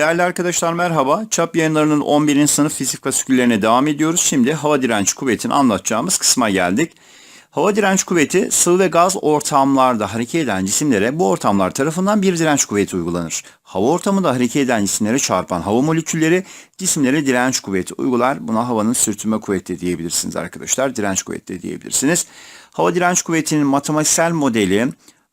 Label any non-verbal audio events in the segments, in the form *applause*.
Değerli arkadaşlar merhaba. Çap yayınlarının 11. sınıf fizik fasiküllerine devam ediyoruz. Şimdi hava direnç kuvvetini anlatacağımız kısma geldik. Hava direnç kuvveti sıvı ve gaz ortamlarda hareket eden cisimlere bu ortamlar tarafından bir direnç kuvveti uygulanır. Hava ortamında hareket eden cisimlere çarpan hava molekülleri cisimlere direnç kuvveti uygular. Buna havanın sürtünme kuvveti diyebilirsiniz arkadaşlar. Direnç kuvveti diyebilirsiniz. Hava direnç kuvvetinin matematiksel modeli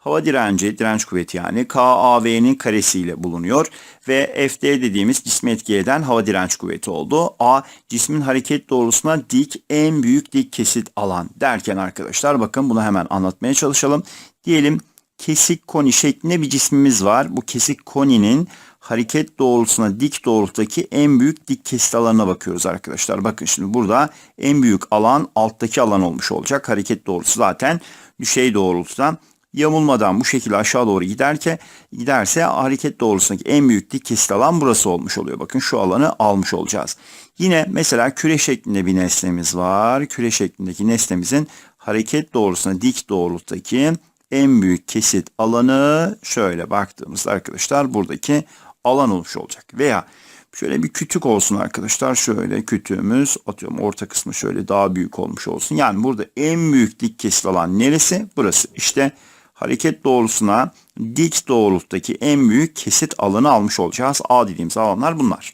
hava direnci, direnç kuvveti yani KAV'nin karesiyle bulunuyor ve FD dediğimiz cismi etki eden hava direnç kuvveti oldu. A cismin hareket doğrusuna dik en büyük dik kesit alan derken arkadaşlar bakın bunu hemen anlatmaya çalışalım. Diyelim kesik koni şeklinde bir cismimiz var. Bu kesik koninin hareket doğrultusuna dik doğrultudaki en büyük dik kesit alanına bakıyoruz arkadaşlar. Bakın şimdi burada en büyük alan alttaki alan olmuş olacak. Hareket doğrusu zaten düşey doğrultudan yamulmadan bu şekilde aşağı doğru giderken giderse hareket doğrusundaki en büyük dik kesit alan burası olmuş oluyor. Bakın şu alanı almış olacağız. Yine mesela küre şeklinde bir nesnemiz var. Küre şeklindeki nesnemizin hareket doğrusuna dik doğrultudaki en büyük kesit alanı şöyle baktığımızda arkadaşlar buradaki alan olmuş olacak. Veya şöyle bir kütük olsun arkadaşlar. Şöyle kütüğümüz atıyorum orta kısmı şöyle daha büyük olmuş olsun. Yani burada en büyük dik kesit alan neresi? Burası. İşte hareket doğrusuna dik doğrultudaki en büyük kesit alanı almış olacağız. A dediğimiz alanlar bunlar.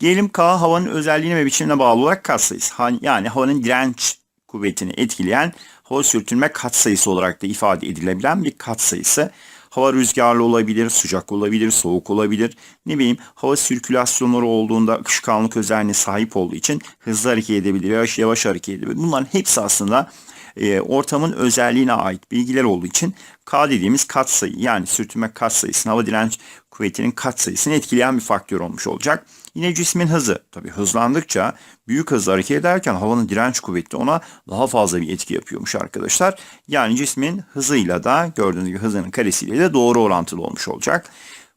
Diyelim K havanın özelliğine ve biçimine bağlı olarak katsayısı. Yani havanın direnç kuvvetini etkileyen hava sürtünme katsayısı olarak da ifade edilebilen bir katsayısı. Hava rüzgarlı olabilir, sıcak olabilir, soğuk olabilir. Ne bileyim hava sirkülasyonları olduğunda akışkanlık özelliğine sahip olduğu için hızlı hareket edebilir, yavaş yavaş hareket edebilir. Bunların hepsi aslında e, ortamın özelliğine ait bilgiler olduğu için K dediğimiz katsayı yani sürtünme katsayısını hava direnç kuvvetinin katsayısını etkileyen bir faktör olmuş olacak. Yine cismin hızı tabi hızlandıkça büyük hızla hareket ederken havanın direnç kuvveti ona daha fazla bir etki yapıyormuş arkadaşlar. Yani cismin hızıyla da gördüğünüz gibi hızının karesiyle de doğru orantılı olmuş olacak.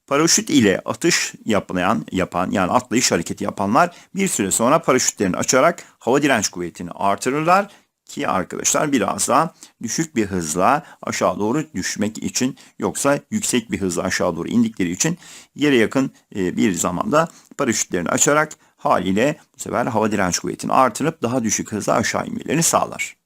Paraşüt ile atış yapan, yapan yani atlayış hareketi yapanlar bir süre sonra paraşütlerini açarak hava direnç kuvvetini artırırlar ki arkadaşlar biraz daha düşük bir hızla aşağı doğru düşmek için yoksa yüksek bir hızla aşağı doğru indikleri için yere yakın e, bir zamanda paraşütlerini açarak haliyle bu sefer hava direnç kuvvetini artırıp daha düşük hızla aşağı inmelerini sağlar.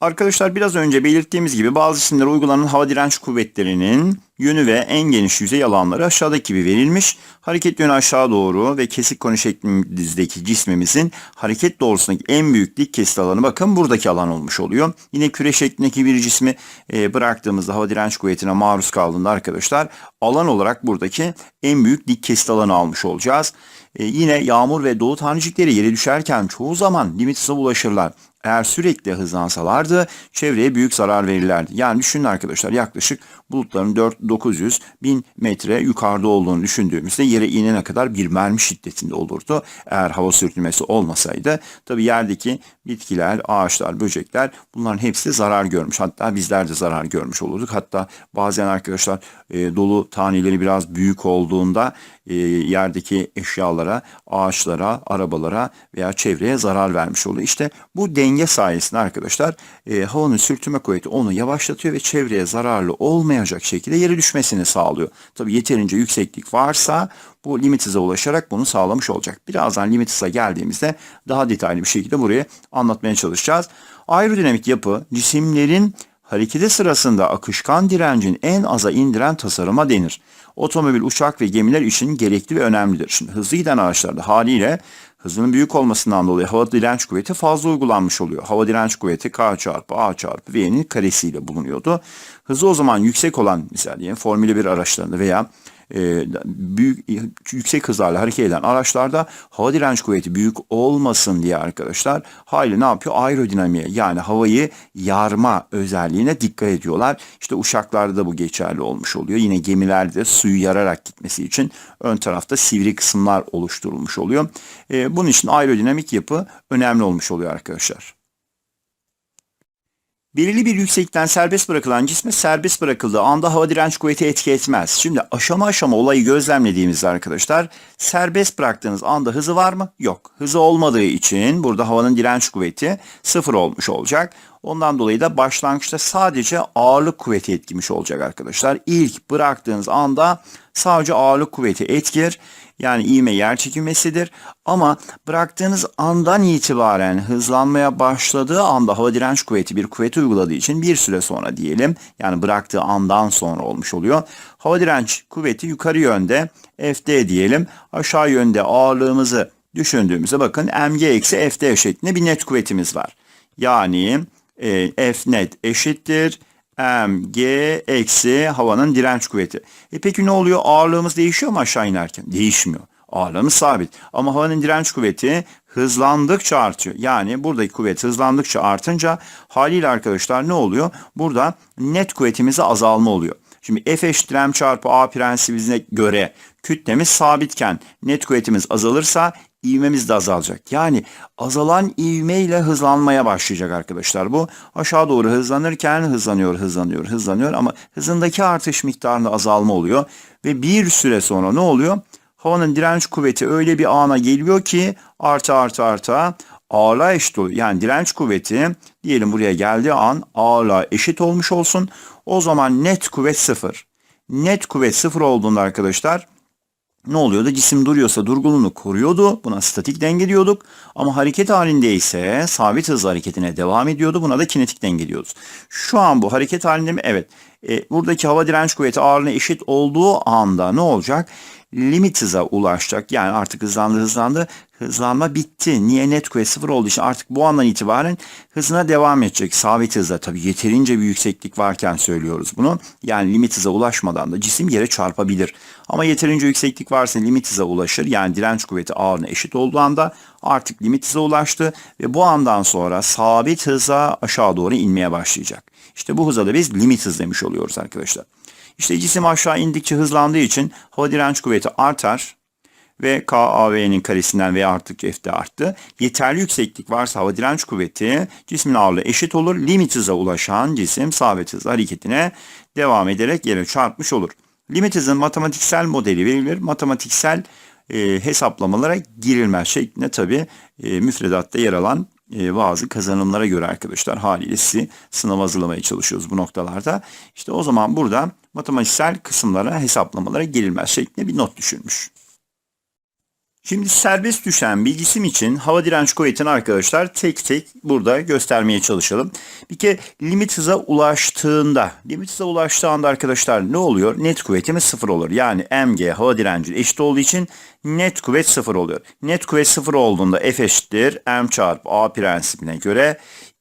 Arkadaşlar biraz önce belirttiğimiz gibi bazı cisimlere uygulanan hava direnç kuvvetlerinin yönü ve en geniş yüzey alanları aşağıdaki gibi verilmiş. Hareket yönü aşağı doğru ve kesik konu şeklindeki cismimizin hareket doğrusundaki en büyük dik kesit alanı bakın buradaki alan olmuş oluyor. Yine küre şeklindeki bir cismi e, bıraktığımızda hava direnç kuvvetine maruz kaldığında arkadaşlar alan olarak buradaki en büyük dik kesit alanı almış olacağız. E, yine yağmur ve dolu tanecikleri yere düşerken çoğu zaman limit hıza ulaşırlar eğer sürekli hızlansalardı çevreye büyük zarar verirlerdi. Yani düşünün arkadaşlar yaklaşık bulutların 4 900 bin metre yukarıda olduğunu düşündüğümüzde yere inene kadar bir mermi şiddetinde olurdu. Eğer hava sürtünmesi olmasaydı tabi yerdeki bitkiler, ağaçlar, böcekler bunların hepsi zarar görmüş. Hatta bizler de zarar görmüş olurduk. Hatta bazen arkadaşlar e, dolu taneleri biraz büyük olduğunda e, yerdeki eşyalara, ağaçlara, arabalara veya çevreye zarar vermiş oluyor. İşte bu denge sayesinde arkadaşlar e, havanın sürtünme kuvveti onu yavaşlatıyor ve çevreye zararlı olmayacak şekilde yere düşmesini sağlıyor. Tabi yeterince yükseklik varsa bu limit hıza ulaşarak bunu sağlamış olacak. Birazdan limit hıza geldiğimizde daha detaylı bir şekilde burayı anlatmaya çalışacağız. Aerodinamik yapı cisimlerin hareketi sırasında akışkan direncin en aza indiren tasarıma denir. Otomobil, uçak ve gemiler için gerekli ve önemlidir. Şimdi hızlı giden araçlarda haliyle hızının büyük olmasından dolayı hava direnç kuvveti fazla uygulanmış oluyor. Hava direnç kuvveti K çarpı A çarpı V'nin karesiyle bulunuyordu. Hızı o zaman yüksek olan mesela diyelim Formula 1 araçlarında veya e, büyük yüksek hızlarla hareket eden araçlarda hava direnç kuvveti büyük olmasın diye arkadaşlar hayli ne yapıyor? Aerodinamiğe yani havayı yarma özelliğine dikkat ediyorlar. İşte uçaklarda da bu geçerli olmuş oluyor. Yine gemilerde suyu yararak gitmesi için ön tarafta sivri kısımlar oluşturulmuş oluyor. E, bunun için aerodinamik yapı önemli olmuş oluyor arkadaşlar. Belirli bir yükseklikten serbest bırakılan cisme serbest bırakıldığı anda hava direnç kuvveti etki etmez. Şimdi aşama aşama olayı gözlemlediğimizde arkadaşlar serbest bıraktığınız anda hızı var mı? Yok. Hızı olmadığı için burada havanın direnç kuvveti sıfır olmuş olacak. Ondan dolayı da başlangıçta sadece ağırlık kuvveti etkimiş olacak arkadaşlar. İlk bıraktığınız anda sadece ağırlık kuvveti etkiler. Yani ivme yer çekilmesidir. Ama bıraktığınız andan itibaren hızlanmaya başladığı anda hava direnç kuvveti bir kuvvet uyguladığı için bir süre sonra diyelim. Yani bıraktığı andan sonra olmuş oluyor. Hava direnç kuvveti yukarı yönde Fd diyelim. Aşağı yönde ağırlığımızı düşündüğümüzde bakın mg eksi fd şeklinde bir net kuvvetimiz var. Yani e, F net eşittir mg eksi havanın direnç kuvveti. E peki ne oluyor? Ağırlığımız değişiyor mu aşağı inerken? Değişmiyor. Ağırlığımız sabit. Ama havanın direnç kuvveti hızlandıkça artıyor. Yani buradaki kuvvet hızlandıkça artınca haliyle arkadaşlar ne oluyor? Burada net kuvvetimizde azalma oluyor. Şimdi F eşittir m çarpı A prensibine göre kütlemiz sabitken net kuvvetimiz azalırsa ivmemiz de azalacak. Yani azalan ivme ile hızlanmaya başlayacak arkadaşlar bu. Aşağı doğru hızlanırken hızlanıyor, hızlanıyor, hızlanıyor ama hızındaki artış miktarında azalma oluyor. Ve bir süre sonra ne oluyor? Havanın direnç kuvveti öyle bir ana geliyor ki artı artı artı ağırlığa eşit oluyor. Yani direnç kuvveti diyelim buraya geldiği an ağırlığa eşit olmuş olsun. O zaman net kuvvet sıfır. Net kuvvet sıfır olduğunda arkadaşlar ne oluyordu? Cisim duruyorsa durgunluğunu koruyordu. Buna statik denge diyorduk. Ama hareket halinde ise sabit hız hareketine devam ediyordu. Buna da kinetik denge diyoruz. Şu an bu hareket halinde mi? Evet. E, buradaki hava direnç kuvveti ağırlığına eşit olduğu anda ne olacak? Limit hıza ulaşacak. Yani artık hızlandı hızlandı. Hızlanma bitti. Niye net kuvvet sıfır olduğu için artık bu andan itibaren hızına devam edecek. Sabit hızla tabii yeterince bir yükseklik varken söylüyoruz bunu. Yani limit hıza ulaşmadan da cisim yere çarpabilir. Ama yeterince yükseklik varsa limit hıza ulaşır. Yani direnç kuvveti ağırlığına eşit olduğu anda artık limit hıza ulaştı ve bu andan sonra sabit hıza aşağı doğru inmeye başlayacak. İşte bu hıza da biz limit hız demiş oluyoruz arkadaşlar. İşte cisim aşağı indikçe hızlandığı için hava direnç kuvveti artar ve KAV'nin karesinden V arttıkça F de arttı. Yeterli yükseklik varsa hava direnç kuvveti cismin ağırlığı eşit olur. Limit hıza ulaşan cisim sabit hız hareketine devam ederek yere çarpmış olur. Limit hızın matematiksel modeli verilir. Matematiksel e, hesaplamalara girilmez şeklinde tabi e, müfredatta yer alan e, bazı kazanımlara göre arkadaşlar haliyle sizi sınav hazırlamaya çalışıyoruz bu noktalarda. İşte o zaman burada matematiksel kısımlara hesaplamalara girilmez şeklinde bir not düşürmüş. Şimdi serbest düşen bir cisim için hava direnç kuvvetini arkadaşlar tek tek burada göstermeye çalışalım. Bir kere limit hıza ulaştığında, limit hıza ulaştığında arkadaşlar ne oluyor? Net kuvvetimiz sıfır olur. Yani mg hava direnci eşit olduğu için net kuvvet sıfır oluyor. Net kuvvet sıfır olduğunda F eşittir m çarpı a prensibine göre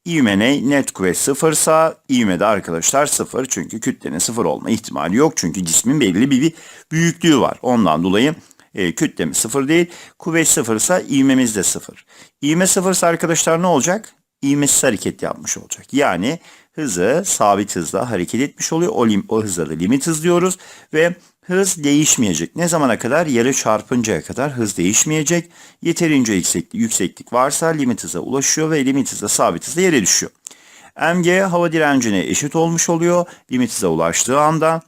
ivme ne? Net kuvvet sıfırsa ivme de arkadaşlar sıfır. Çünkü kütlenin sıfır olma ihtimali yok. Çünkü cismin belli bir büyüklüğü var. Ondan dolayı e, kütlemiz sıfır değil. Kuvvet sıfırsa ivmemiz de sıfır. İvme sıfırsa arkadaşlar ne olacak? İvmesiz hareket yapmış olacak. Yani hızı sabit hızla hareket etmiş oluyor. O, lim, o hızla da limit hız diyoruz. Ve hız değişmeyecek. Ne zamana kadar? Yarı çarpıncaya kadar hız değişmeyecek. Yeterince yükseklik, yükseklik varsa limit hıza ulaşıyor ve limit hızla sabit hızla yere düşüyor. Mg hava direncine eşit olmuş oluyor. Limit hıza ulaştığı anda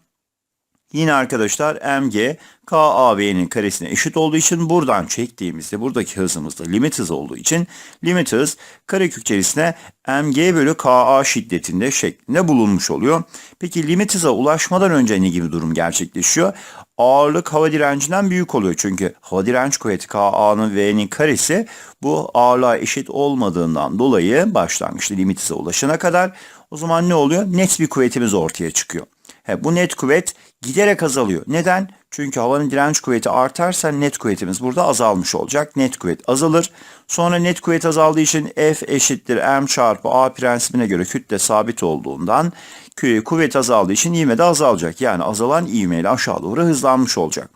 Yine arkadaşlar mg KAV'nin karesine eşit olduğu için buradan çektiğimizde buradaki hızımız da limit hız olduğu için limit hız karekök içerisine mg bölü ka şiddetinde şeklinde bulunmuş oluyor. Peki limit hıza ulaşmadan önce ne gibi durum gerçekleşiyor? Ağırlık hava direncinden büyük oluyor. Çünkü hava direnç kuvveti KA'nın V'nin karesi bu ağırlığa eşit olmadığından dolayı başlangıçta limit hıza ulaşana kadar o zaman ne oluyor? Net bir kuvvetimiz ortaya çıkıyor. He, bu net kuvvet giderek azalıyor. Neden? Çünkü havanın direnç kuvveti artarsa net kuvvetimiz burada azalmış olacak. Net kuvvet azalır. Sonra net kuvvet azaldığı için F eşittir M çarpı A prensibine göre kütle sabit olduğundan kuvvet azaldığı için ivme de azalacak. Yani azalan ivme ile aşağı doğru hızlanmış olacak.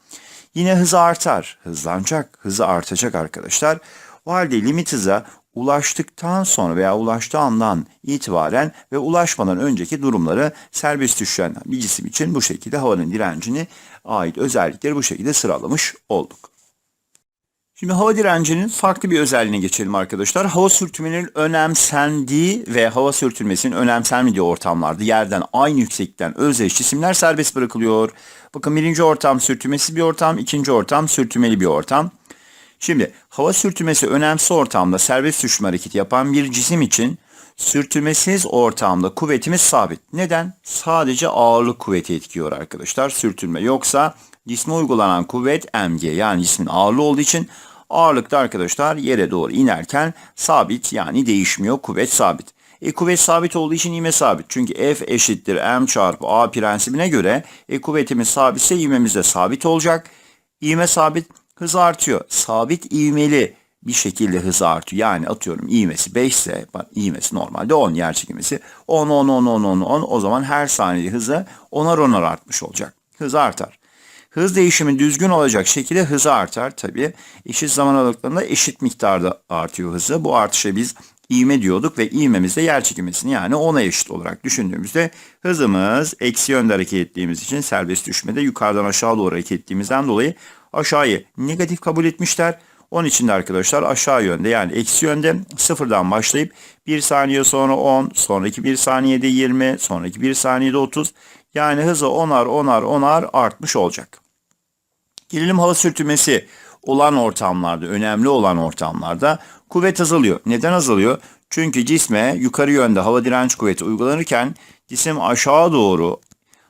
Yine hız artar. Hızlanacak. Hızı artacak arkadaşlar. O halde limit hıza ulaştıktan sonra veya ulaştığı andan itibaren ve ulaşmadan önceki durumları serbest düşen bir cisim için bu şekilde havanın direncini ait özellikleri bu şekilde sıralamış olduk. Şimdi hava direncinin farklı bir özelliğine geçelim arkadaşlar. Hava sürtünmenin önemsendiği ve hava sürtünmesinin önemsenmediği ortamlarda yerden aynı yükseklikten özdeş cisimler serbest bırakılıyor. Bakın birinci ortam sürtünmesi bir ortam, ikinci ortam sürtünmeli bir ortam. Şimdi hava sürtünmesi önemsiz ortamda serbest düşme hareketi yapan bir cisim için Sürtünmesiz ortamda kuvvetimiz sabit. Neden? Sadece ağırlık kuvveti etkiyor arkadaşlar sürtünme. Yoksa cisme uygulanan kuvvet mg yani cismin ağırlığı olduğu için ağırlıkta arkadaşlar yere doğru inerken sabit yani değişmiyor kuvvet sabit. E kuvvet sabit olduğu için ivme sabit. Çünkü F eşittir M çarpı A prensibine göre e kuvvetimiz sabitse ivmemiz de sabit olacak. İvme sabit hız artıyor. Sabit ivmeli bir şekilde hız artıyor. Yani atıyorum ivmesi 5 ise ivmesi normalde 10 yer çekimesi 10 10 10 10 10 10 o zaman her saniyede hızı 10'ar 10'ar artmış olacak. Hız artar. Hız değişimi düzgün olacak şekilde hızı artar tabi. Eşit zaman aralıklarında eşit miktarda artıyor hızı. Bu artışa biz ivme diyorduk ve ivmemiz de yer çekimesini yani ona eşit olarak düşündüğümüzde hızımız eksi yönde hareket ettiğimiz için serbest düşmede yukarıdan aşağı doğru hareket ettiğimizden dolayı aşağıyı negatif kabul etmişler. Onun için de arkadaşlar aşağı yönde yani eksi yönde sıfırdan başlayıp 1 saniye sonra 10, sonraki 1 saniyede 20, sonraki 1 saniyede 30 yani hızı 10'ar 10'ar 10'ar artmış olacak. Gelelim hava sürtünmesi olan ortamlarda, önemli olan ortamlarda kuvvet azalıyor. Neden azalıyor? Çünkü cisme yukarı yönde hava direnç kuvveti uygulanırken cisim aşağı doğru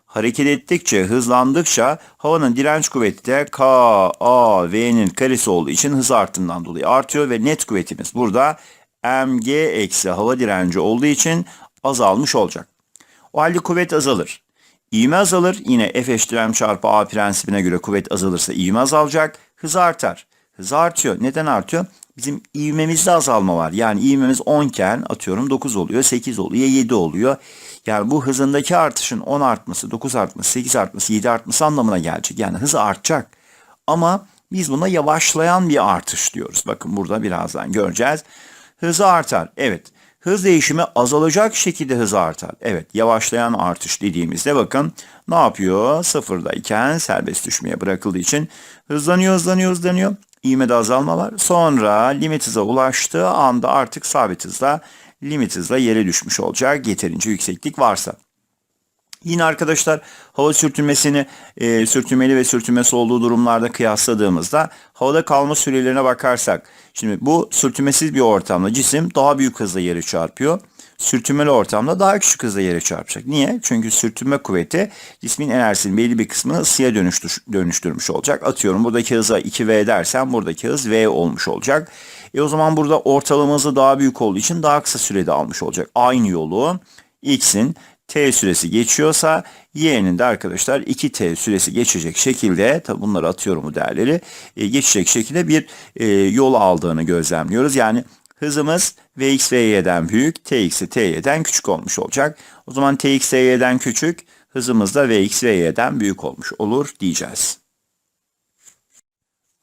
hareket ettikçe, hızlandıkça havanın direnç kuvveti de K, A, V'nin karesi olduğu için hız artımından dolayı artıyor ve net kuvvetimiz burada mg eksi hava direnci olduğu için azalmış olacak. O halde kuvvet azalır. İğme azalır. Yine F eşittir M çarpı A prensibine göre kuvvet azalırsa ivme azalacak. Hız artar. Hız artıyor. Neden artıyor? Bizim ivmemizde azalma var. Yani ivmemiz 10 iken atıyorum 9 oluyor, 8 oluyor, 7 oluyor. Yani bu hızındaki artışın 10 artması, 9 artması, 8 artması, 7 artması anlamına gelecek. Yani hız artacak. Ama biz buna yavaşlayan bir artış diyoruz. Bakın burada birazdan göreceğiz. Hızı artar. Evet. Hız değişimi azalacak şekilde hız artar. Evet yavaşlayan artış dediğimizde bakın ne yapıyor? Sıfırdayken serbest düşmeye bırakıldığı için hızlanıyor hızlanıyor hızlanıyor. İğmede azalma var. Sonra limit hıza ulaştığı anda artık sabit hızla limit hızla yere düşmüş olacak yeterince yükseklik varsa. Yine arkadaşlar hava sürtünmesini e, sürtünmeli ve sürtünmesi olduğu durumlarda kıyasladığımızda havada kalma sürelerine bakarsak şimdi bu sürtünmesiz bir ortamda cisim daha büyük hızla yere çarpıyor. Sürtünmeli ortamda daha küçük hızla yere çarpacak. Niye? Çünkü sürtünme kuvveti cismin enerjisinin belli bir kısmını ısıya dönüştür, dönüştürmüş olacak. Atıyorum buradaki hıza 2V dersen buradaki hız V olmuş olacak. E o zaman burada ortalama hızı daha büyük olduğu için daha kısa sürede almış olacak. Aynı yolu X'in t süresi geçiyorsa y'nin de arkadaşlar 2t süresi geçecek şekilde tabi bunları atıyorum bu değerleri e, geçecek şekilde bir e, yol aldığını gözlemliyoruz. Yani hızımız vx vy'den büyük tx ty'den küçük olmuş olacak. O zaman tx ty'den küçük hızımız da vx vy'den büyük olmuş olur diyeceğiz.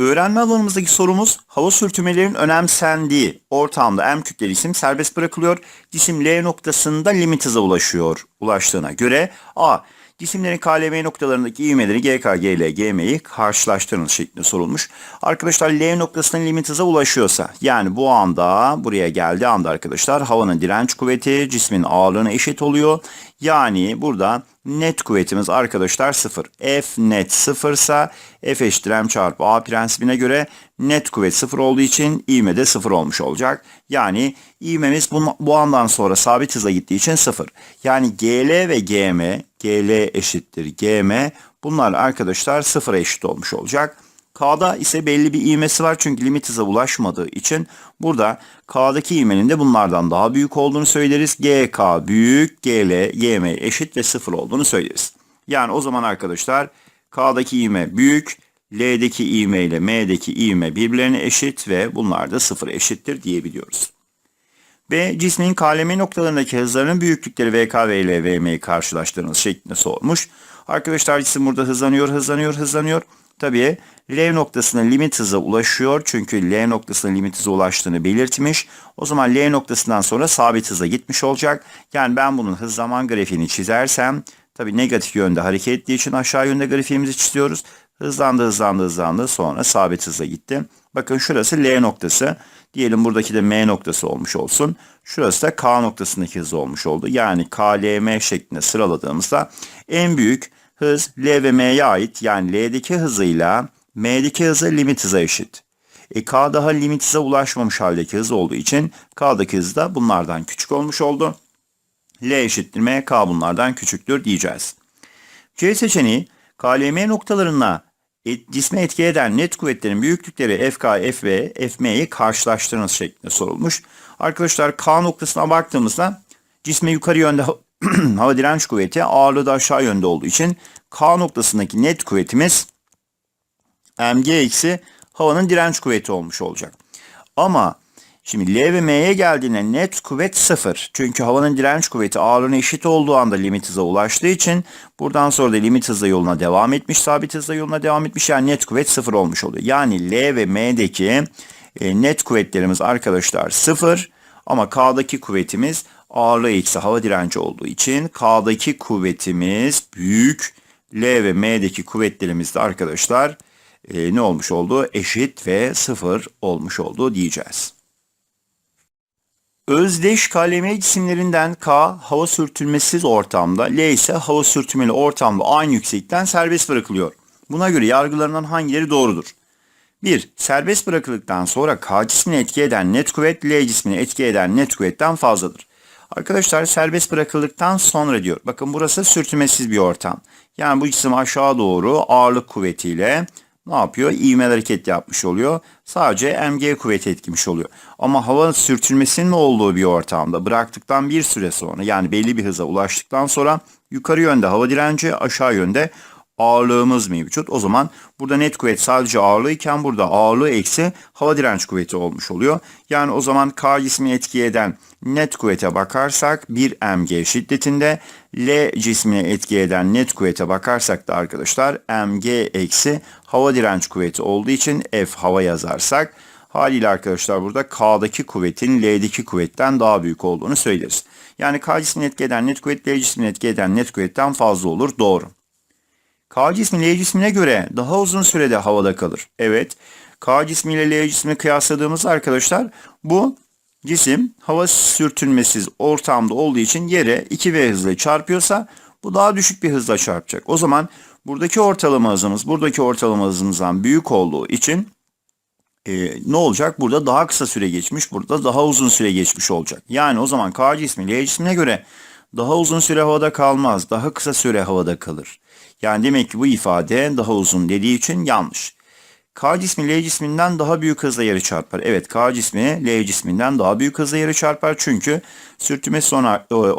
Öğrenme alanımızdaki sorumuz hava sürtünmelerinin önemsendiği ortamda M kütleli cisim serbest bırakılıyor. Cisim L noktasında limit hıza ulaşıyor. Ulaştığına göre A. Cisimlerin KLM noktalarındaki ivmeleri GK, GL, GM'yi karşılaştırınız şeklinde sorulmuş. Arkadaşlar L noktasının limit hıza ulaşıyorsa yani bu anda buraya geldiği anda arkadaşlar havanın direnç kuvveti cismin ağırlığına eşit oluyor. Yani burada net kuvvetimiz arkadaşlar 0. F net 0 ise F eşittir M çarpı A prensibine göre net kuvvet 0 olduğu için ivme de 0 olmuş olacak. Yani ivmemiz bu, bu andan sonra sabit hıza gittiği için 0. Yani GL ve GM, GL eşittir GM bunlar arkadaşlar 0'a eşit olmuş olacak. K'da ise belli bir ivmesi var çünkü limit hıza ulaşmadığı için burada K'daki ivmenin de bunlardan daha büyük olduğunu söyleriz. GK büyük, GL, GM eşit ve 0 olduğunu söyleriz. Yani o zaman arkadaşlar K'daki ivme büyük, L'deki ivme ile M'deki ivme birbirlerine eşit ve bunlar da 0 eşittir diyebiliyoruz. Ve cismin KLM noktalarındaki hızlarının büyüklükleri VK ve ile VM'yi karşılaştığınız şeklinde sormuş. Arkadaşlar cisim burada hızlanıyor, hızlanıyor, hızlanıyor. Tabii L noktasına limit hıza ulaşıyor. Çünkü L noktasına limit hıza ulaştığını belirtmiş. O zaman L noktasından sonra sabit hıza gitmiş olacak. Yani ben bunun hız zaman grafiğini çizersem tabii negatif yönde hareket ettiği için aşağı yönde grafiğimizi çiziyoruz. Hızlandı, hızlandı, hızlandı. Sonra sabit hıza gitti. Bakın şurası L noktası. Diyelim buradaki de M noktası olmuş olsun. Şurası da K noktasındaki hız olmuş oldu. Yani KLM şeklinde sıraladığımızda en büyük hız L ve M'ye ait. Yani L'deki hızıyla M'deki hızı limit hıza eşit. E, K daha limit hıza ulaşmamış haldeki hız olduğu için K'daki hız da bunlardan küçük olmuş oldu. L eşittir M, K bunlardan küçüktür diyeceğiz. C seçeneği KLM noktalarına et, cisme etki eden net kuvvetlerin büyüklükleri FK, FV, FM'yi karşılaştırınız şeklinde sorulmuş. Arkadaşlar K noktasına baktığımızda cisme yukarı yönde *clears throat* hava direnç kuvveti ağırlığı da aşağı yönde olduğu için K noktasındaki net kuvvetimiz mg eksi havanın direnç kuvveti olmuş olacak. Ama şimdi L ve M'ye geldiğinde net kuvvet sıfır. Çünkü havanın direnç kuvveti ağırlığına eşit olduğu anda limit hıza ulaştığı için buradan sonra da limit hızla yoluna devam etmiş. Sabit hızla yoluna devam etmiş. Yani net kuvvet sıfır olmuş oluyor. Yani L ve M'deki e, net kuvvetlerimiz arkadaşlar sıfır. Ama K'daki kuvvetimiz ağırlığı eksi hava direnci olduğu için K'daki kuvvetimiz büyük. L ve M'deki kuvvetlerimiz de arkadaşlar e, ne olmuş oldu? Eşit ve sıfır olmuş oldu diyeceğiz. Özdeş KLM cisimlerinden K hava sürtünmesiz ortamda, L ise hava sürtünmeli ortamda aynı yükseklikten serbest bırakılıyor. Buna göre yargılarından hangileri doğrudur? 1. Serbest bırakıldıktan sonra K cismini etki eden net kuvvet L cismini etki eden net kuvvetten fazladır. Arkadaşlar serbest bırakıldıktan sonra diyor. Bakın burası sürtünmesiz bir ortam. Yani bu cisim aşağı doğru ağırlık kuvvetiyle ne yapıyor? İğmeli hareket yapmış oluyor. Sadece mg kuvveti etkimiş oluyor. Ama hava sürtünmesinin olduğu bir ortamda bıraktıktan bir süre sonra yani belli bir hıza ulaştıktan sonra yukarı yönde hava direnci aşağı yönde ağırlığımız mevcut. O zaman burada net kuvvet sadece ağırlığı burada ağırlığı eksi hava direnç kuvveti olmuş oluyor. Yani o zaman K cismini etki eden net kuvvete bakarsak 1 mg şiddetinde L cismini etki eden net kuvvete bakarsak da arkadaşlar mg eksi hava direnç kuvveti olduğu için F hava yazarsak haliyle arkadaşlar burada K'daki kuvvetin L'deki kuvvetten daha büyük olduğunu söyleriz. Yani K cismini etki eden net kuvvet L cismini etki eden net kuvvetten fazla olur. Doğru. K cismi L cismine göre daha uzun sürede havada kalır. Evet. K cismi ile L cismi kıyasladığımız arkadaşlar bu cisim hava sürtünmesiz ortamda olduğu için yere 2V hızla çarpıyorsa bu daha düşük bir hızla çarpacak. O zaman buradaki ortalama hızımız buradaki ortalama hızımızdan büyük olduğu için e, ne olacak? Burada daha kısa süre geçmiş, burada daha uzun süre geçmiş olacak. Yani o zaman K cismi L cismine göre daha uzun süre havada kalmaz, daha kısa süre havada kalır. Yani demek ki bu ifade daha uzun dediği için yanlış. K cismi L cisminden daha büyük hızla yere çarpar. Evet K cismi L cisminden daha büyük hızla yere çarpar. Çünkü sürtünme son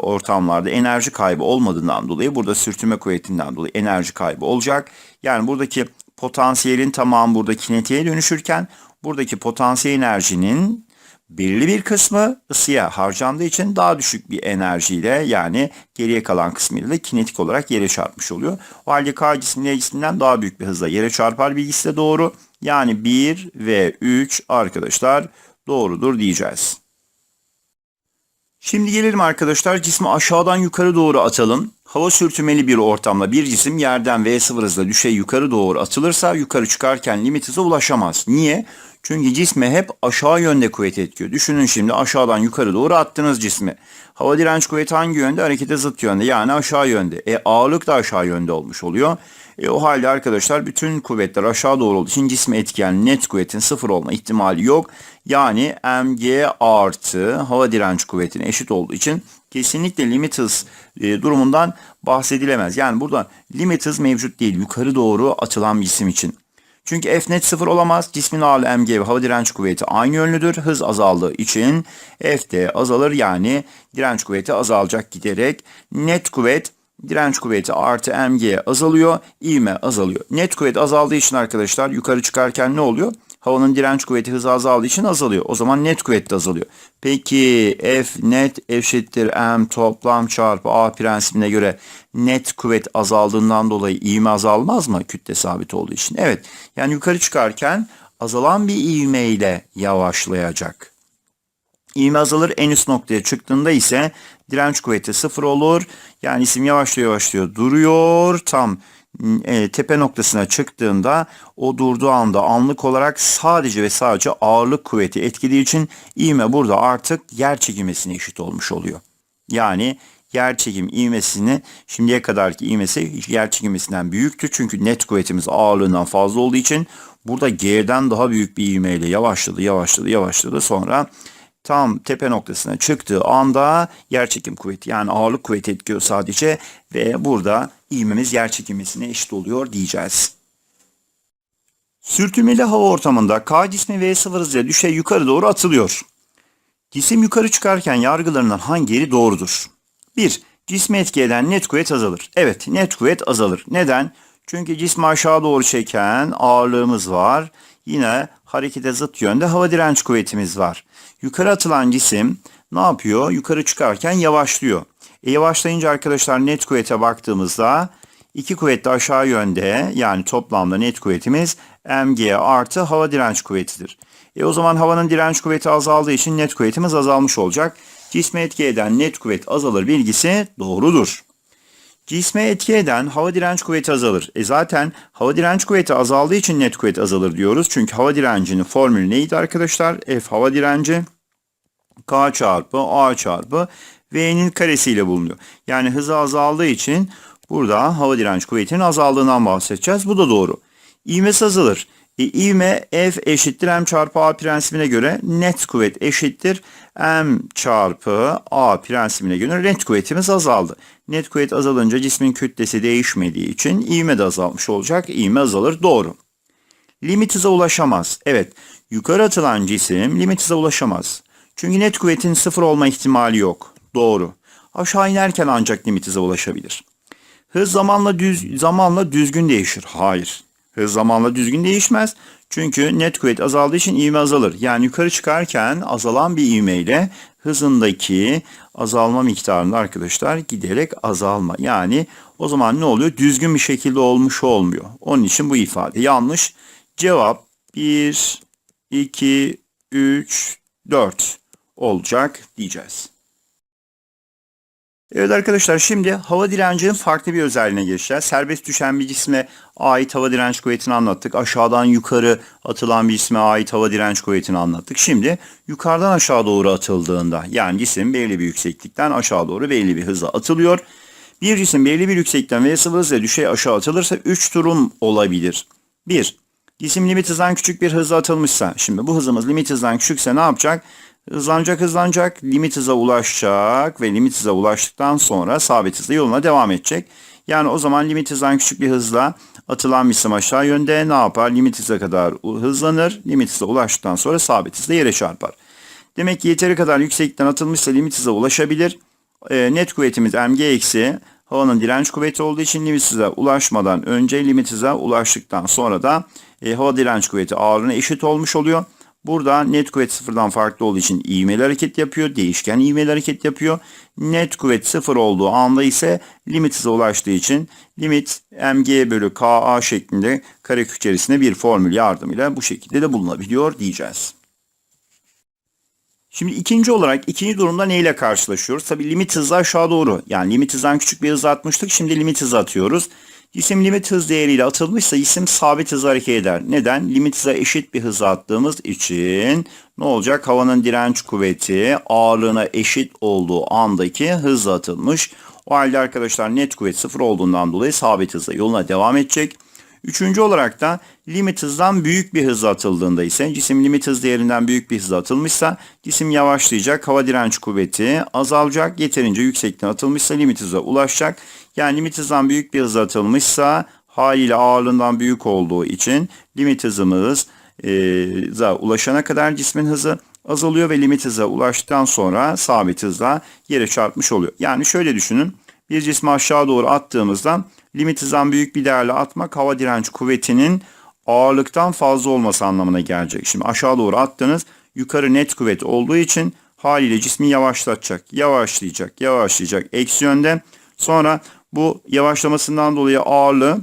ortamlarda enerji kaybı olmadığından dolayı burada sürtünme kuvvetinden dolayı enerji kaybı olacak. Yani buradaki potansiyelin tamamı burada kinetiğe dönüşürken buradaki potansiyel enerjinin belirli bir kısmı ısıya harcandığı için daha düşük bir enerjiyle yani geriye kalan kısmıyla da kinetik olarak yere çarpmış oluyor. O halde K cismi L cisminden daha büyük bir hızla yere çarpar bilgisi de doğru. Yani 1 ve 3 arkadaşlar doğrudur diyeceğiz. Şimdi gelelim arkadaşlar cismi aşağıdan yukarı doğru atalım. Hava sürtünmeli bir ortamda bir cisim yerden V0 hızla düşey yukarı doğru atılırsa yukarı çıkarken limit hıza ulaşamaz. Niye? Çünkü cisme hep aşağı yönde kuvvet etkiyor. Düşünün şimdi aşağıdan yukarı doğru attınız cismi. Hava direnç kuvveti hangi yönde? Harekete zıt yönde yani aşağı yönde. E ağırlık da aşağı yönde olmuş oluyor. E, o halde arkadaşlar bütün kuvvetler aşağı doğru olduğu için cisme etkileyen net kuvvetin sıfır olma ihtimali yok. Yani mg artı hava direnç kuvvetine eşit olduğu için kesinlikle limit hız e, durumundan bahsedilemez. Yani burada limit hız mevcut değil yukarı doğru atılan bir cisim için. Çünkü F net sıfır olamaz. Cismin ağırlığı mg ve hava direnç kuvveti aynı yönlüdür. Hız azaldığı için F de azalır yani direnç kuvveti azalacak giderek. Net kuvvet direnç kuvveti artı mg azalıyor, ivme azalıyor. Net kuvvet azaldığı için arkadaşlar yukarı çıkarken ne oluyor? Havanın direnç kuvveti hızı azaldığı için azalıyor. O zaman net kuvvet de azalıyor. Peki F net eşittir M toplam çarpı A prensibine göre net kuvvet azaldığından dolayı ivme azalmaz mı? Kütle sabit olduğu için. Evet. Yani yukarı çıkarken azalan bir ivme ile yavaşlayacak. İğme azalır en üst noktaya çıktığında ise direnç kuvveti sıfır olur. Yani isim yavaşlıyor yavaşlıyor duruyor. Tam e, tepe noktasına çıktığında o durduğu anda anlık olarak sadece ve sadece ağırlık kuvveti etkilediği için ivme burada artık yer çekilmesine eşit olmuş oluyor. Yani yer çekim ivmesini şimdiye kadarki ivmesi yer çekim ivmesinden büyüktü. Çünkü net kuvvetimiz ağırlığından fazla olduğu için burada G'den daha büyük bir ivmeyle yavaşladı, yavaşladı, yavaşladı. Sonra tam tepe noktasına çıktığı anda yer çekim kuvveti yani ağırlık kuvveti etkiyor sadece ve burada ivmemiz yer çekimesine eşit oluyor diyeceğiz. Sürtünmeli hava ortamında K cismi V0 hızıyla düşey yukarı doğru atılıyor. Cisim yukarı çıkarken yargılarından hangileri doğrudur? 1. Cismi etki eden net kuvvet azalır. Evet net kuvvet azalır. Neden? Çünkü cismi aşağı doğru çeken ağırlığımız var. Yine harekete zıt yönde hava direnç kuvvetimiz var. Yukarı atılan cisim ne yapıyor? Yukarı çıkarken yavaşlıyor. E yavaşlayınca arkadaşlar net kuvvete baktığımızda iki kuvvet de aşağı yönde yani toplamda net kuvvetimiz mg artı hava direnç kuvvetidir. E o zaman havanın direnç kuvveti azaldığı için net kuvvetimiz azalmış olacak. Cisme etki eden net kuvvet azalır bilgisi doğrudur. Cisme etki eden hava direnç kuvveti azalır. E zaten hava direnç kuvveti azaldığı için net kuvvet azalır diyoruz. Çünkü hava direncinin formülü neydi arkadaşlar? F hava direnci K çarpı A çarpı V'nin karesiyle bulunuyor. Yani hızı azaldığı için burada hava direnç kuvvetinin azaldığından bahsedeceğiz. Bu da doğru. İvmesi azalır. E, ivme F eşittir M çarpı A prensibine göre net kuvvet eşittir M çarpı A prensibine göre net kuvvetimiz azaldı. Net kuvvet azalınca cismin kütlesi değişmediği için ivme de azalmış olacak. İvme azalır. Doğru. Limit hıza ulaşamaz. Evet. Yukarı atılan cisim limit hıza ulaşamaz. Çünkü net kuvvetin sıfır olma ihtimali yok. Doğru. Aşağı inerken ancak limit hıza ulaşabilir. Hız zamanla düz zamanla düzgün değişir. Hayır. Hız zamanla düzgün değişmez. Çünkü net kuvvet azaldığı için ivme azalır. Yani yukarı çıkarken azalan bir ivmeyle hızındaki azalma miktarında arkadaşlar giderek azalma. Yani o zaman ne oluyor? Düzgün bir şekilde olmuş olmuyor. Onun için bu ifade yanlış. Cevap 1, 2, 3, 4 olacak diyeceğiz. Evet arkadaşlar şimdi hava direncinin farklı bir özelliğine geçeceğiz. Serbest düşen bir cisme ait hava direnç kuvvetini anlattık. Aşağıdan yukarı atılan bir cisme ait hava direnç kuvvetini anlattık. Şimdi yukarıdan aşağı doğru atıldığında yani cisim belli bir yükseklikten aşağı doğru belli bir hızla atılıyor. Bir cisim belli bir yükseklikten ve sıvı hızla düşey aşağı atılırsa 3 durum olabilir. 1. Cisim limit hızdan küçük bir hızla atılmışsa, şimdi bu hızımız limit hızdan küçükse ne yapacak? Hızlanacak hızlanacak, limit hıza ulaşacak ve limit hıza ulaştıktan sonra sabit hızla yoluna devam edecek. Yani o zaman limit hızdan küçük bir hızla atılan bir cisim aşağı yönde ne yapar? Limit hıza kadar hızlanır, limit hıza ulaştıktan sonra sabit hızla yere çarpar. Demek ki yeteri kadar yükseklikten atılmışsa limit hıza ulaşabilir. E, net kuvvetimiz mg eksi havanın direnç kuvveti olduğu için limit hıza ulaşmadan önce limit hıza ulaştıktan sonra da e, hava direnç kuvveti ağırlığına eşit olmuş oluyor. Burada net kuvvet sıfırdan farklı olduğu için ivmeli hareket yapıyor. Değişken ivmeli hareket yapıyor. Net kuvvet sıfır olduğu anda ise limit hıza ulaştığı için limit mg bölü ka şeklinde karekök içerisinde bir formül yardımıyla bu şekilde de bulunabiliyor diyeceğiz. Şimdi ikinci olarak ikinci durumda neyle karşılaşıyoruz? Tabi limit hızı aşağı doğru. Yani limit hızdan küçük bir hız atmıştık. Şimdi limit hızı atıyoruz. Cisim limit hız değeriyle atılmışsa cisim sabit hız hareket eder. Neden? Limit hıza eşit bir hız attığımız için ne olacak? Havanın direnç kuvveti ağırlığına eşit olduğu andaki hızla atılmış. O halde arkadaşlar net kuvvet sıfır olduğundan dolayı sabit hızla yoluna devam edecek. Üçüncü olarak da limit hızdan büyük bir hızla atıldığında ise cisim limit hız değerinden büyük bir hızla atılmışsa cisim yavaşlayacak, hava direnç kuvveti azalacak, yeterince yüksekten atılmışsa limit hıza ulaşacak. Yani limit hızdan büyük bir hızla atılmışsa haliyle ağırlığından büyük olduğu için limit hızımız e, ulaşana kadar cismin hızı azalıyor ve limit hıza ulaştıktan sonra sabit hızla yere çarpmış oluyor. Yani şöyle düşünün bir cismi aşağı doğru attığımızda limit hızdan büyük bir değerle atmak hava direnç kuvvetinin ağırlıktan fazla olması anlamına gelecek. Şimdi aşağı doğru attınız yukarı net kuvvet olduğu için haliyle cismi yavaşlatacak, yavaşlayacak, yavaşlayacak eksi yönde. Sonra bu yavaşlamasından dolayı ağırlığı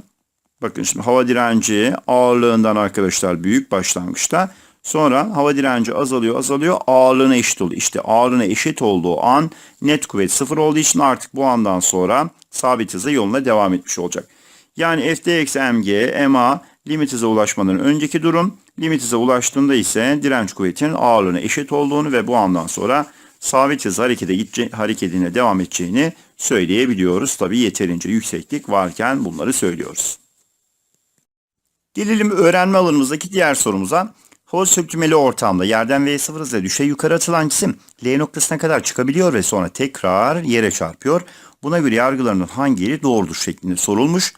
bakın şimdi hava direnci ağırlığından arkadaşlar büyük başlangıçta sonra hava direnci azalıyor azalıyor ağırlığına eşit oluyor. İşte ağırlığına eşit olduğu an net kuvvet sıfır olduğu için artık bu andan sonra sabit hızla yoluna devam etmiş olacak. Yani Fd eksi mg ma limit hıza ulaşmanın önceki durum limit hıza ulaştığında ise direnç kuvvetinin ağırlığına eşit olduğunu ve bu andan sonra sabit hız harekete gidece hareketine devam edeceğini söyleyebiliyoruz. Tabii yeterince yükseklik varken bunları söylüyoruz. Gelelim öğrenme alanımızdaki diğer sorumuza. Hava sürtünmeli ortamda yerden V0 hızla düşe yukarı atılan cisim L noktasına kadar çıkabiliyor ve sonra tekrar yere çarpıyor. Buna göre yargılarının hangileri doğrudur şeklinde sorulmuş.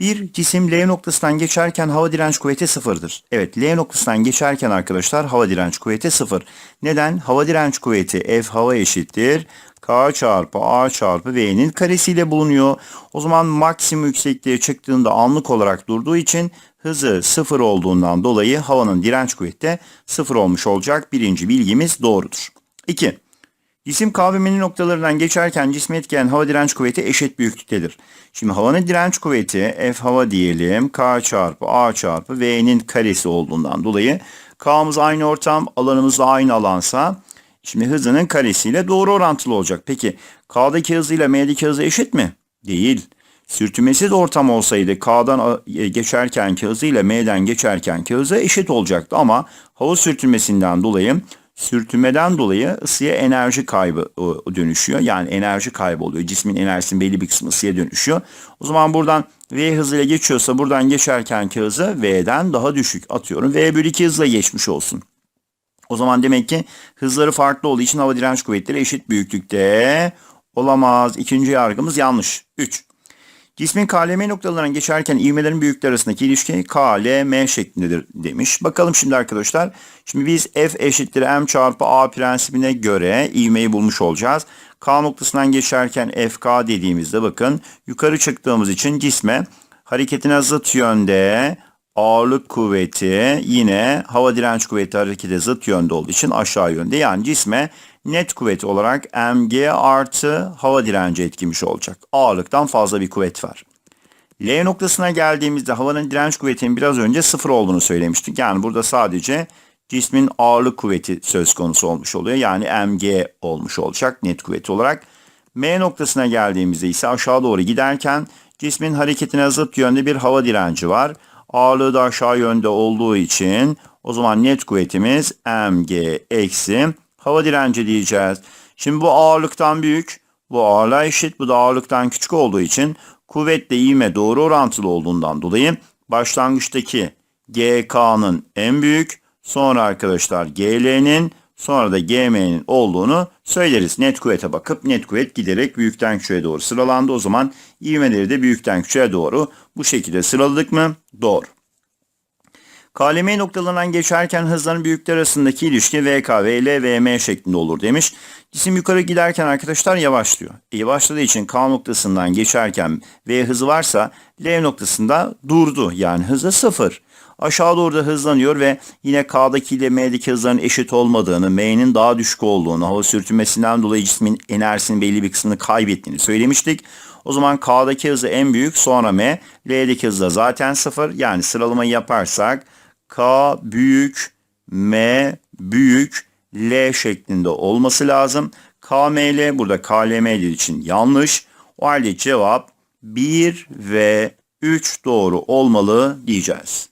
Bir cisim L noktasından geçerken hava direnç kuvveti sıfırdır. Evet L noktasından geçerken arkadaşlar hava direnç kuvveti sıfır. Neden? Hava direnç kuvveti F hava eşittir. K çarpı A çarpı V'nin karesiyle bulunuyor. O zaman maksimum yüksekliğe çıktığında anlık olarak durduğu için hızı sıfır olduğundan dolayı havanın direnç kuvveti sıfır olmuş olacak. Birinci bilgimiz doğrudur. 2. Cisim kavramının noktalarından geçerken cismi etkileyen hava direnç kuvveti eşit büyüklüktedir. Şimdi havanın direnç kuvveti F hava diyelim K çarpı A çarpı V'nin karesi olduğundan dolayı K'mız aynı ortam alanımız da aynı alansa şimdi hızının karesiyle doğru orantılı olacak. Peki K'daki hızıyla M'deki hızı eşit mi? Değil. Sürtünmesiz ortam olsaydı K'dan geçerkenki hızıyla M'den geçerkenki hızı eşit olacaktı ama hava sürtünmesinden dolayı sürtünmeden dolayı ısıya enerji kaybı dönüşüyor. Yani enerji kaybı oluyor. Cismin enerjisinin belli bir kısmı ısıya dönüşüyor. O zaman buradan V hızıyla geçiyorsa buradan geçerkenki hızı V'den daha düşük atıyorum. V bölü 2 hızla geçmiş olsun. O zaman demek ki hızları farklı olduğu için hava direnç kuvvetleri eşit büyüklükte olamaz. İkinci yargımız yanlış. 3. Cismin KLM noktalarından geçerken ivmelerin büyüklüğü arasındaki ilişki KLM şeklindedir demiş. Bakalım şimdi arkadaşlar. Şimdi biz F eşittir M çarpı A prensibine göre ivmeyi bulmuş olacağız. K noktasından geçerken FK dediğimizde bakın yukarı çıktığımız için cisme hareketine zıt yönde ağırlık kuvveti yine hava direnç kuvveti harekete zıt yönde olduğu için aşağı yönde. Yani cisme net kuvvet olarak mg artı hava direnci etkimiş olacak. Ağırlıktan fazla bir kuvvet var. L noktasına geldiğimizde havanın direnç kuvvetinin biraz önce sıfır olduğunu söylemiştik. Yani burada sadece cismin ağırlık kuvveti söz konusu olmuş oluyor. Yani mg olmuş olacak net kuvvet olarak. M noktasına geldiğimizde ise aşağı doğru giderken cismin hareketine zıt yönde bir hava direnci var. Ağırlığı da aşağı yönde olduğu için o zaman net kuvvetimiz mg eksi hava direnci diyeceğiz. Şimdi bu ağırlıktan büyük, bu ağırlığa eşit, bu da ağırlıktan küçük olduğu için kuvvetle ivme doğru orantılı olduğundan dolayı başlangıçtaki GK'nın en büyük, sonra arkadaşlar GL'nin, sonra da GM'nin olduğunu söyleriz. Net kuvvete bakıp net kuvvet giderek büyükten küçüğe doğru sıralandı. O zaman ivmeleri de büyükten küçüğe doğru bu şekilde sıraladık mı? Doğru. KLM noktalarından geçerken hızların büyükler arasındaki ilişki VK, VL, VM şeklinde olur demiş. Cisim yukarı giderken arkadaşlar yavaşlıyor. E yavaşladığı için K noktasından geçerken V hızı varsa L noktasında durdu. Yani hızı sıfır. Aşağı doğru da hızlanıyor ve yine K'daki ile M'deki hızların eşit olmadığını, M'nin daha düşük olduğunu, hava sürtünmesinden dolayı cismin enerjisinin belli bir kısmını kaybettiğini söylemiştik. O zaman K'daki hızı en büyük sonra M, L'deki hızı da zaten sıfır. Yani sıralamayı yaparsak K büyük, M büyük, L şeklinde olması lazım. KML burada KLM için yanlış. O halde cevap 1 ve 3 doğru olmalı diyeceğiz.